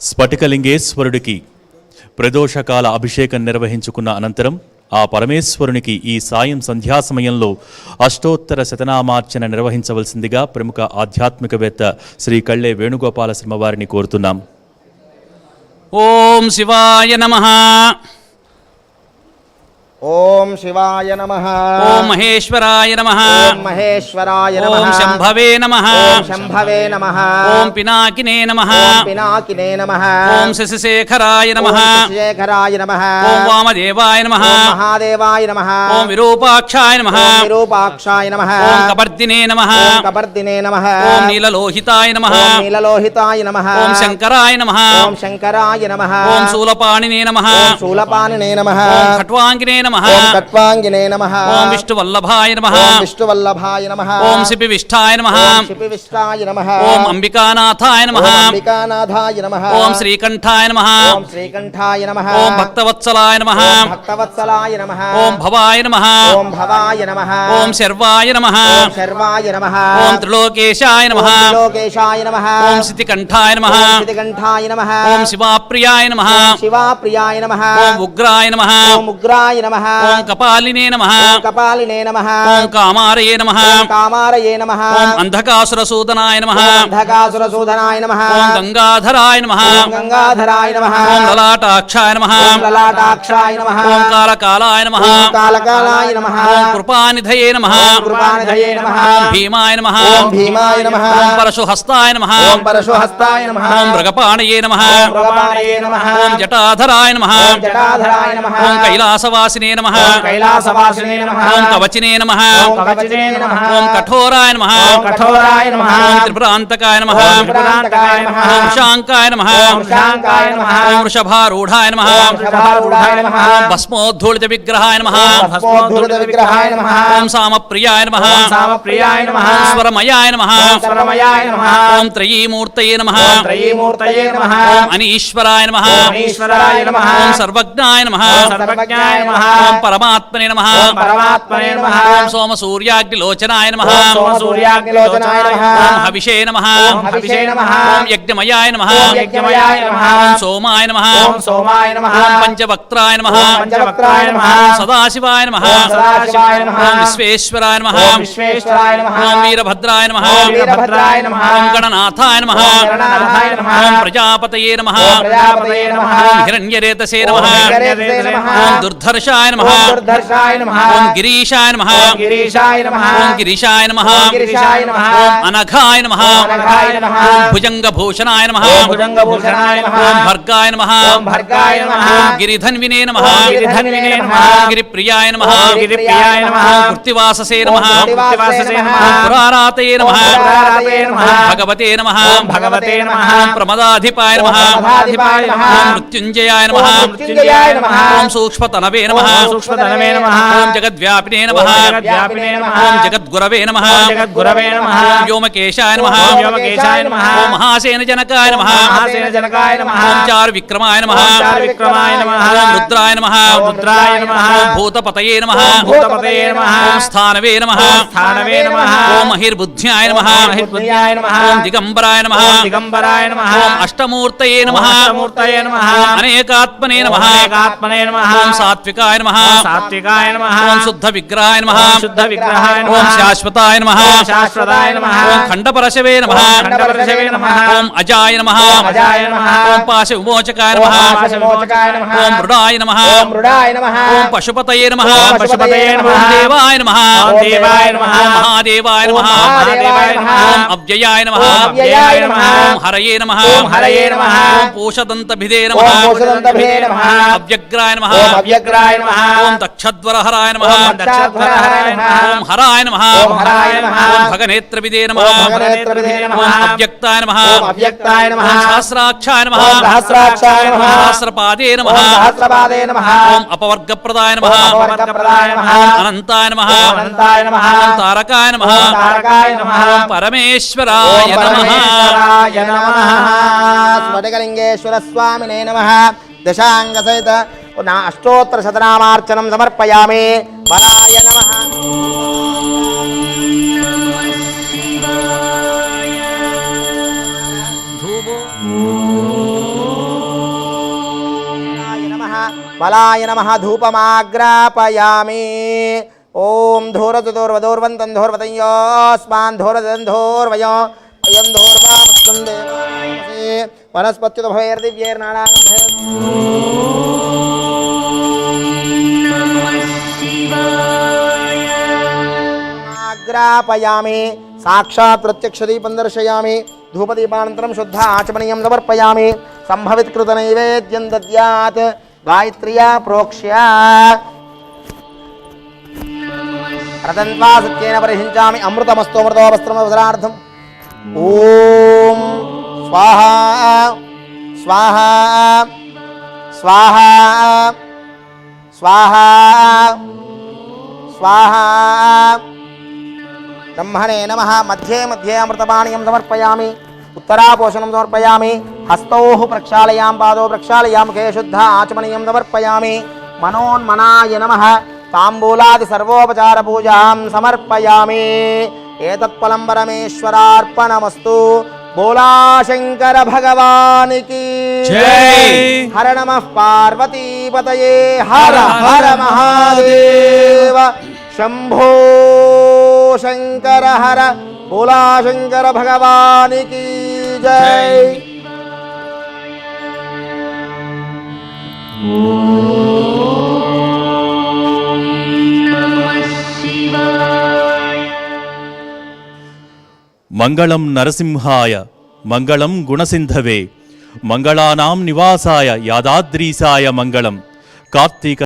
స్ఫటికలింగేశ్వరుడికి ప్రదోషకాల అభిషేకం నిర్వహించుకున్న అనంతరం ఆ పరమేశ్వరునికి ఈ సాయం సంధ్యా సమయంలో అష్టోత్తర శతనామార్చన నిర్వహించవలసిందిగా ప్రముఖ ఆధ్యాత్మికవేత్త శ్రీ కళ్ళే వేణుగోపాల శర్మ వారిని కోరుతున్నాం. ఓం శివాయ నమః. ఓం శివాయ నమ ఓం మహేశ్వరాయ నమ మహేశ్వరాయ నమ ఓం శంభవే నమ శంభవే నమ ఓం పినాకినే నమ పినాకినే నమ ఓం శశిశేఖరాయ నమ శేఖరాయ నమ ఓం వామదేవాయ నమ మహాదేవాయ నమ ఓం విరూపాక్షాయ నమ విరూపాక్షాయ నమ ఓం కబర్దినే నమ కబర్దినే నమ ఓం నీలలోహితాయ నమ నీలలోహితాయ నమ ఓం శంకరాయ నమ ఓం శంకరాయ నమ ఓం శూలపాణినే నమ శూలపాణినే నమ ఓం ఖట్వాంగినే నమ ఓం కట్వాంగినే నమ ఓం విష్ణువల్లభాయ నమ ఓం విష్ణువల్లభాయ నమ ఓం శిపివిష్టాయ నమ ఓం శిపివిష్టాయ నమ ఓం అంబికానాథాయ నమ ఓం అంబికానాథాయ నమ ఓం శ్రీకంఠాయ నమ ఓం శ్రీకంఠాయ నమ ఓం భక్తవత్సలాయ నమ ఓం భక్తవత్సలాయ నమ ఓం భవాయ నమ ఓం భవాయ నమ ఓం శర్వాయ నమ ఓం శర్వాయ నమ ఓం త్రిలోకేశాయ నమ ఓం త్రిలోకేశాయ నమ ఓం శితికంఠాయ నమ ఓం శితికంఠాయ నమ ఓం శివాప్రియాయ నమ శివాప్రియాయ నమ ఓం ఉగ్రాయ నమ ఓం ఉగ్రాయ నమ ఓం కపాలినే నమ కపాలినే నమ ఓం కామారయే నమ కామారయే నమ ఓం అంధకాసురసూదనాయ నమ ఓం అంధకాసురసూదనాయ నమ ఓం గంగాధరాయ నమ గంగాధరాయ నమ ఓం లలాటాక్షాయ నమ లలాటాక్షాయ నమ ఓం కాలకాలాయ నమ కాలకాలాయ నమ ఓం కృపానిధయే నమ కృపానిధయే నమ భీమాయ నమ భీమాయ నమ ఓం పరశుహస్తాయ నమ ఓం పరశుహస్తాయ నమ ఓం మృగపాణయే నమ మృగపాణయే నమ ఓం జటాధరాయ నమ జటాధరాయ నమ ఓం కైలాసవాసినే నమ ఓం కైలాసవాసినే నమ ఓం కవచినే నమ కవచినే నమ ఓం కఠోరాయ నమ కఠోరాయ నమ ఓం త్రిపురాంతకాయ నమ త్రిపురాంతకాయ నమ ఓం శాంకాయ నమ ఓం శాంకాయ నమ ఓం వృషభారూఢాయ నమ ఓం వృషభారూఢాయ నమ ఓం భస్మోద్ధూళిత విగ్రహాయ నమ విగ్రహాయ నమ ఓం సామప్రియాయ నమ సామప్రియాయ నమ స్వరమయాయ నమ ఓం సర్వమయాయ నమ ఓం త్రయీమూర్తయే నమ త్రయీమూర్తయే నమ ఓం అనీశ్వరాయ నమ ఓం ఈశ్వరాయ నమ ఓం సర్వజ్ఞాయ నమ సర్వజ్ఞాయ నమ ఓం పరమాత్మనే నమ ఓం పరమాత్మనే నమ ఓం సోమసూర్యాగ్నిలోచనాయ నమ ఓం సోమసూర్యాగ్నిలోచనాయ నమ ఓం హవిషే నమ ఓం హవిషే నమ ఓం యజ్ఞమయాయ నమ ఓం యజ్ఞమయాయ నమ ఓం సోమాయ నమ ఓం సోమాయ నమ ఓం పంచవక్త్రాయ నమ ఓం పంచవక్త్రాయ నమ ఓం సదాశివాయ నమ ఓం సదాశివాయ నమ ఓం విశ్వేశ్వరాయ నమ ఓం విశ్వేశ్వరాయ నమ ఓం వీరభద్రాయ నమ ఓం వీరభద్రాయ నమ ఓం గణనాథాయ నమ ఓం గణనాథాయ నమ ఓం ప్రజాపతయే నమ ప్రజాపతయే నమ హిరణ్యరేతసే నమ హిరణ్యరేతసే నమః. ఓం దుర్ధర్షాయ నమ ఓం దుర్ధర్షాయ నమ ఓం గిరీశాయ నమ ఓం గిరీశాయ నమ ఓం గిరీశాయ నమ ఓం గిరీశాయ నమ ఓం అనఘాయ నమ ఓం అనఘాయ నమః. ఓం భుజంగభూషణాయ నమ ఓం భుజంగభూషణాయ నమ ఓం భర్గాయ నమ ఓం భర్గాయ నమ ఓం గిరిధన్వినే నమ ఓం గిరిధన్వినే నమ ఓం గిరిప్రియాయ నమ ఓం గిరిప్రియాయ నమ ఓం కృత్తివాససే నమ ఓం కృత్తివాససే నమః. ఓం పురారాతయే నమ ఓం పురారాతయే నమః. ఓం భగవతే నమ ఓం భగవతే నమః. ఓం ప్రమదాధిపాయ నమ ఓం ప్రమదాధిపాయ నమః. ఓం మృత్యుంజయాయ నమ ఓం మృత్యుంజయాయ నమః. ఓం సూక్ష్మతనవే నమ ఓం జగద్వ్యాపినే నమ జగద్వ్యాపినే నమః. ఓం జగద్గురవే నమ జగద్గురవే నమః. ఓం వ్యోమకేశాయ నమ వ్యోమకేశాయ నమః. ఓం మహాసేన జనకాయ నమ మహాసేన జనకాయ నమః. ఓం చారు విక్రమాయ నమ చారు విక్రమాయ నమః. ఓం రుద్రాయ నమ ఓం రుద్రాయ నమః. ఓం భూతపతయే నమ ఓం భూతపతయే నమః. ఓం స్థానవే నమ స్థానవే నమః. ఓం మహిర్బుద్ధ్యాయ నమ ఓం మహిర్బుద్ధ్యాయ నమః. ఓం దిగంబరాయ నమ దిగంబరాయ నమః. ఓం అష్టమూర్తయే నమ ఓం అష్టమూర్తయే నమః. ఓం అనేకాత్మనే నమ అనేకాత్మనే నమః. ఓం సాత్వికాయ నమ ఓం సాత్వికాయ నమః. ఓం శుద్ధ విగ్రహాయ నమ శుద్ధ విగ్రహాయ నమః. ఓం శాశ్వతాయ నమ శాశ్వతాయ నమః. ఓం ఖండపరశవే నమ ఖండపరశవే నమః. ఓం అజాయ నమ అజాయ నమః. ఓం పాశ విమోచకాయ నమ పాశవిమోచకాయ నమః. ఓం మృడాయ నమ ఓం మృడాయ నమః. ఓం పశుపతయే నమ పశుపతయే నమః. దేవాయ నమ దేవాయ నమః. మహాదేవాయ నమ మహాదేవాయ నమః. ఓం అవ్యయాయ నమ అవ్యయాయ నమః. ఓం హరయే నమ ఓం హరయే నమః. ఓం పూషదంతభిదే నమ ఓం పూషదంతభిదే నమః. అవ్యగ్రాయ నమ అవ్యగ్రాయ నమః. ఓం దక్షధ్వరహరాయ నమ ఓం హరాయ నమ ఓం భగనేత్రవిదే నమ ఓం అవ్యక్తాయ నమ ఓం సహస్రాక్షాయ నమ. సహస్రపాదే నమ ఓం అపవర్గప్రదాయ నమ. అనంతాయ నమ ఓం తారకాయ ఓం నమ పరమేశ్వరాయ నమః. స్ఫటికలింగేశ్వర స్వామినే నమః दशांग सहित दशाङ्गसहित अष्टोत्तरशतनामार्चनं समर्पयामि। बलाय नमः। बलाय नम। धूपमाग्रापयामि। ॐ धूरतु धूर्वदूर्वन्तं धूर्वतयोऽस्मान् धूरदन् అయం ధూర్వామస్తం దేవాసి వనస్పత్యుతభైర్దివ్యైర్నానాగంధైర్ ఆగ్రాపయామి సాక్షాత్ ప్రత్యక్ష దీపం దర్శయామి ధూపదీపానంతరం శుద్ధ ఆచమనీయం సమర్పయామి సంభవిత్కృత నైవేద్యం దద్యాత్ గాయత్ర్యా ప్రోక్ష్య రతంత్వా సత్యేన పరిహించామి అమృతమస్తో అమృతోపస్త్రమవసరార్థం ఓం స్వాహ స్వాహ స్వాహ స్వాహ స్వాహ. బ్రహ్మణే నమ. మధ్యే మధ్యే అమృతపాణీయం సమర్పయామి. ఉత్తరాపోషణం సమర్పయామి. హస్తౌ ప్రక్షాళయాం పాదో ప్రక్షాళయాం కే శుద్ధ ఆచమనీయం సమర్పయామి. మనోన్మనాయ నమ. తాంబూలాది సర్వోపచార పూజాం సమర్పయామి. ఏతత్ఫలం పరమేశ్వరార్పణమస్తు బోలాశంకర భగవానికి. హర నమ పార్వతీపతయే హర హర మహాదేవ. శంభో శంకర హర భోలా శంకర భగవానికి జై! మంగళం నరసింహాయ మంగళం గుణసింధవే. మంగళానాం నివాసాయ యాదాద్రీసాయ మంగళం. కార్తీక